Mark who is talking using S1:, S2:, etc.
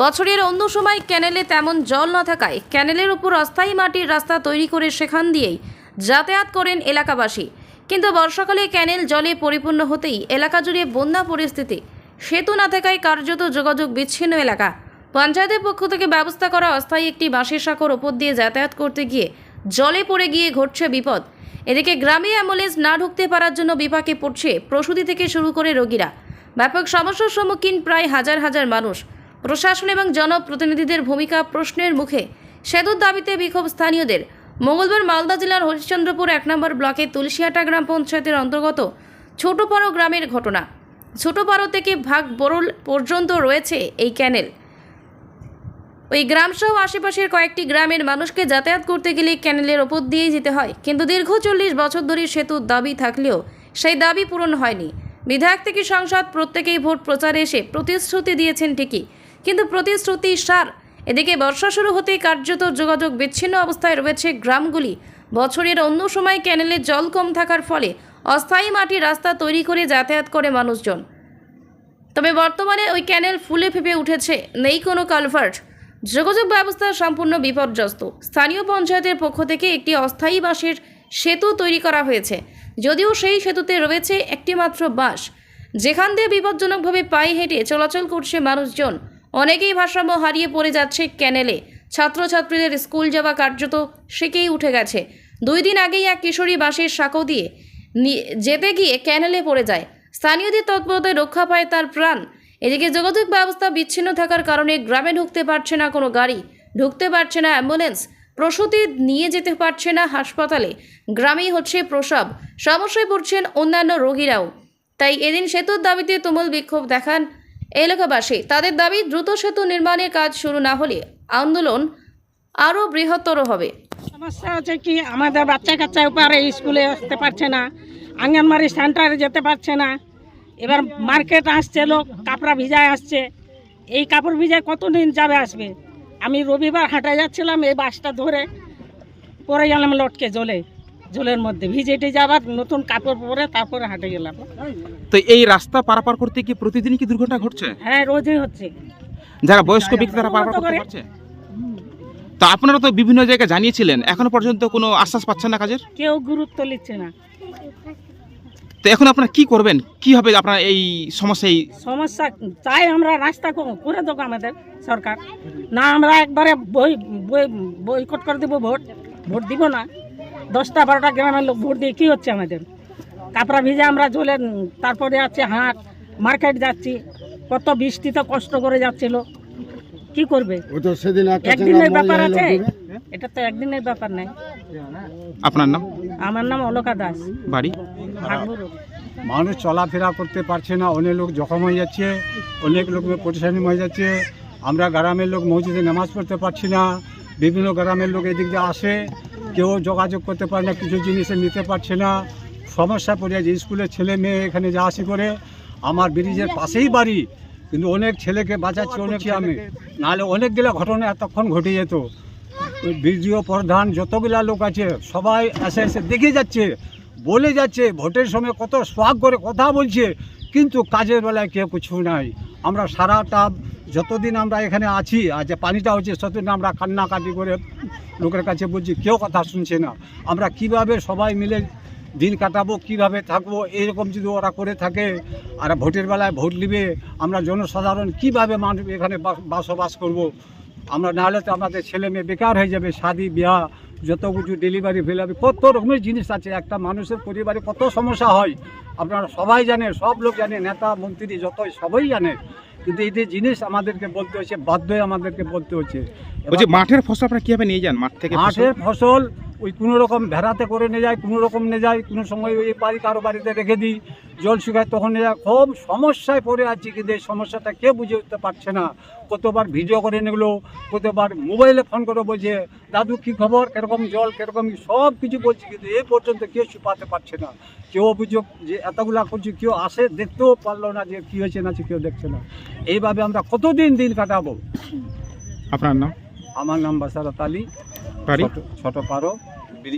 S1: বছরের অন্য সময় ক্যানেলে তেমন জল না থাকায় ক্যানেলের উপর অস্থায়ী মাটির রাস্তা তৈরি করে সেখান দিয়েই যাতায়াত করেন এলাকাবাসী। কিন্তু বর্ষাকালে ক্যানেল জলে পরিপূর্ণ হতেই এলাকা জুড়ে বন্যা পরিস্থিতি, সেতু না থাকায় কার্যত যোগাযোগ বিচ্ছিন্ন এলাকা। পঞ্চায়েতের পক্ষ থেকে ব্যবস্থা করা অস্থায়ী একটি বাঁশের সাঁকোর ওপর দিয়ে যাতায়াত করতে গিয়ে জলে পড়ে গিয়ে ঘটছে বিপদ। এদিকে গ্রামে অ্যাম্বুলেন্স না ঢুকতে পারার জন্য বিপাকে পড়ছে প্রসূতি থেকে শুরু করে রোগীরা। ব্যাপক সমস্যার সম্মুখীন প্রায় হাজার হাজার মানুষ। প্রশাসন এবং জনপ্রতিনিধিদের ভূমিকা প্রশ্নের মুখে সেতুর দাবিতে বিক্ষোভ স্থানীয়দের। মঙ্গলবার মালদা জেলার হরিশ্চন্দ্রপুর এক নম্বর ব্লকের তুলসিয়াটা গ্রাম পঞ্চায়েতের অন্তর্গত ছোটপাড়ো গ্রামের ঘটনা। ছোটপাড়ো থেকে ভাগ বরল পর্যন্ত রয়েছে এই ক্যানেল। ওই গ্রামসহ আশেপাশের কয়েকটি গ্রামের মানুষকে যাতায়াত করতে গেলে ক্যানেলের ওপর দিয়েই যেতে হয়। কিন্তু দীর্ঘ চল্লিশ বছর ধরে সেতুর দাবি থাকলেও সেই দাবি পূরণ হয়নি। বিধায়ক থেকে সংসদ প্রত্যেকেই ভোট প্রচারে এসে প্রতিশ্রুতি দিয়েছেন ঠিকই। কিন্তু প্রতিশ্রুতি সার। এদিকে বর্ষা শুরু হতেই কার্যত যোগাযোগ বিচ্ছিন্ন অবস্থায় রয়েছে গ্রামগুলি। বছরের অন্য সময় ক্যানেলে জল কম থাকার ফলে অস্থায়ী মাটির রাস্তা তৈরি করে যাতায়াত করে মানুষজন। তবে বর্তমানে ওই ক্যানেল ফুলে ফেপে উঠেছে, নেই কোনো কালভার্ট। যোগাযোগ ব্যবস্থা সম্পূর্ণ বিপর্যস্ত। স্থানীয় পঞ্চায়েতের পক্ষ থেকে একটি অস্থায়ী বাঁশের সেতু তৈরি করা হয়েছে, যদিও সেই সেতুতে রয়েছে একটি মাত্র বাঁশ। যেখান দিয়ে বিপজ্জনকভাবে পায়ে হেঁটে চলাচল করছে মানুষজন। অনেকেই ভারসাম্য হারিয়ে পড়ে যাচ্ছে ক্যানেলে। ছাত্রছাত্রীদের স্কুল যাওয়া কার্যত সেকেই উঠে গেছে। দুই দিন আগেই এক কিশোরী বাঁশের সাঁকো দিয়ে যেতে গিয়ে ক্যানেলে পড়ে যায়। স্থানীয়দের তৎপরতায় রক্ষা পায় তার প্রাণ। এদিকে যোগাযোগ ব্যবস্থা বিচ্ছিন্ন থাকার কারণে গ্রামে ঢুকতে পারছে না কোনো গাড়ি। ঢুকতে পারছে না অ্যাম্বুলেন্স। প্রসূতি নিয়ে যেতে পারছে না হাসপাতালে। গ্রামেই হচ্ছে প্রসব। সমস্যায় পড়ছেন অন্যান্য রোগীরাও। তাই এদিন সেতুর দাবিতে তুমুল বিক্ষোভ দেখান এলাকাবাসী, তাদের দাবি দ্রুত সেতু নির্মাণের কাজ শুরু না হলে আন্দোলন আরও বৃহত্তর হবে।
S2: সমস্যা হচ্ছে কি, আমাদের বাচ্চা কাচ্চা উপরে স্কুলে আসতে পারছে না আঙ্গনবাড়ি সেন্টারে যেতে পারছে না। এবার মার্কেট আসছে, লোক কাপড়া ভিজায় আসছে। এই কাপড় ভিজায় কতদিন যাবে আসবে? আমি রবিবার হাঁটা যাচ্ছিলাম, এই বাসটা ধরে পরে গেলাম লটকে জলে। জলের মধ্যে ভিজে টিজে আবার নতুন কাপড় পরে তারপরে হাঁটে গেলাম।
S3: তো এই রাস্তা পারাপার করতে কি প্রতিদিন কি দুর্ঘটনা ঘটছে?
S2: হ্যাঁ রোজই হচ্ছে।
S3: যারা বয়স্ক ব্যক্তি তারা পারাপার করতে পারছে? তো আপনারা তো বিভিন্ন জায়গায় জানিয়েছিলেন এখনও পর্যন্ত কোনো আশ্বাস পাচ্ছেন না কাজের?
S2: কেউ গুরুত্ব নিচ্ছে না।
S3: তো এখন আপনারা কি করবেন? কি হবে আপনার এই সমস্যা
S2: সমস্যা? চাই আমরা রাস্তা করে দেবো আমাদের সরকার। না আমরা একবারে বই বই বইকট করে দেবো ভোট। ভোট দিব না। দশটা বারোটা গ্রামের লোক ভোট দিয়ে কী হচ্ছে আমাদের? কাপড়া ভিজে আমরা জলে তারপরে আছে হাট মার্কেট যাচ্ছি কত বৃষ্টিতে কষ্ট করে যাচ্ছিল। কি করবে?
S4: ও তো সেদিন একটা
S2: একদিনের ব্যাপার আছে? এটা তো একদিনের ব্যাপার নেই
S3: আপনার নাম?
S2: আমার নাম অলকা দাস।
S3: বাড়ি?
S4: মানুষ চলাফেরা করতে পারছে না অনেক লোক জখম হয়ে যাচ্ছে অনেক লোক পরিশানি হয়ে যাচ্ছে আমরা গ্রামের লোক মসজিদে নামাজ পড়তে পারছি না বিভিন্ন গ্রামের লোক এদিক দিয়ে আসে কেউ যোগাযোগ করতে পারে না কিছু জিনিস নিতে পারছে না। সমস্যা পড়ে যাচ্ছে স্কুলের ছেলে মেয়ে এখানে যা আসি করে আমার ব্রিজের পাশেই বাড়ি। কিন্তু অনেক ছেলেকে বাঁচাচ্ছি অনেক আমি। নাহলে অনেকগুলো ঘটনা এতক্ষণ ঘটে যেত। বিডিও প্রধান যতগুলা লোক আছে সবাই এসে এসে দেখে যাচ্ছে বলে যাচ্ছে ভোটের সময় কত সোয়াগ করে কথা বলছে। কিন্তু কাজের বেলায় কেউ কিছু নাই আমরা সারাটা যতদিন আমরা এখানে আছি, আর যে পানিটা হচ্ছে ততদিন আমরা কান্নাকাটি করে লোকের কাছে বলছি, কেউ কথা শুনছে না আমরা কীভাবে সবাই মিলে দিন কাটাবো, কীভাবে থাকব এইরকম যদি ওরা করে থাকে, আর ভোটের বেলায় ভোট নিবে আমরা জনসাধারণ কীভাবে মানুষ এখানে বাস- বসবাস করব। আমরা নাহলে তো আমাদের ছেলে মেয়ে বেকার হয়ে যাবে, শাদি বিয়াহ যত কিছু ডেলিভারি ফেলাবে কত রকমের জিনিস আছে একটা মানুষের পরিবারে কত সমস্যা হয় আপনারা সবাই জানে সব লোক জানে নেতা মন্ত্রী যত সবাই জানে। কিন্তু এই যে জিনিস আমাদেরকে বলতে হচ্ছে বাধ্য আমাদেরকে বলতে হচ্ছে।
S3: মাঠের ফসল আপনারা কীভাবে নিয়ে যান? মাঠ থেকে
S4: মাঠের ফসল ওই কোনো রকম ভেড়াতে করে নিয়ে যায় কোনো রকম নিয়ে যায় কোনো সময় ওই বাড়ি কারও বাড়িতে রেখে দিই জল শুকায় তখন নিয়ে যায়। খুব সমস্যায় পড়ে আছি কিন্তু এই সমস্যাটা কে বুঝে উঠতে পারছে না। কতবার ভিডিও করে নিগুলো কতবার মোবাইলে ফোন করে বলছে দাদু কী খবর? কীরকম জল কীরকম সব কিছু বলছি কিন্তু এ পর্যন্ত কেউ ছুপাতে পারছে না। কেউ অভিযোগ যে এতগুলা করছি কেউ আসে দেখতেও পারল না যে কী হয়েছে না কেউ দেখছে না। এইভাবে আমরা কতদিন দিন কাটাবো?
S3: আপনার নাম?
S4: আমার নাম বাসারত আলী। ছোট পারো।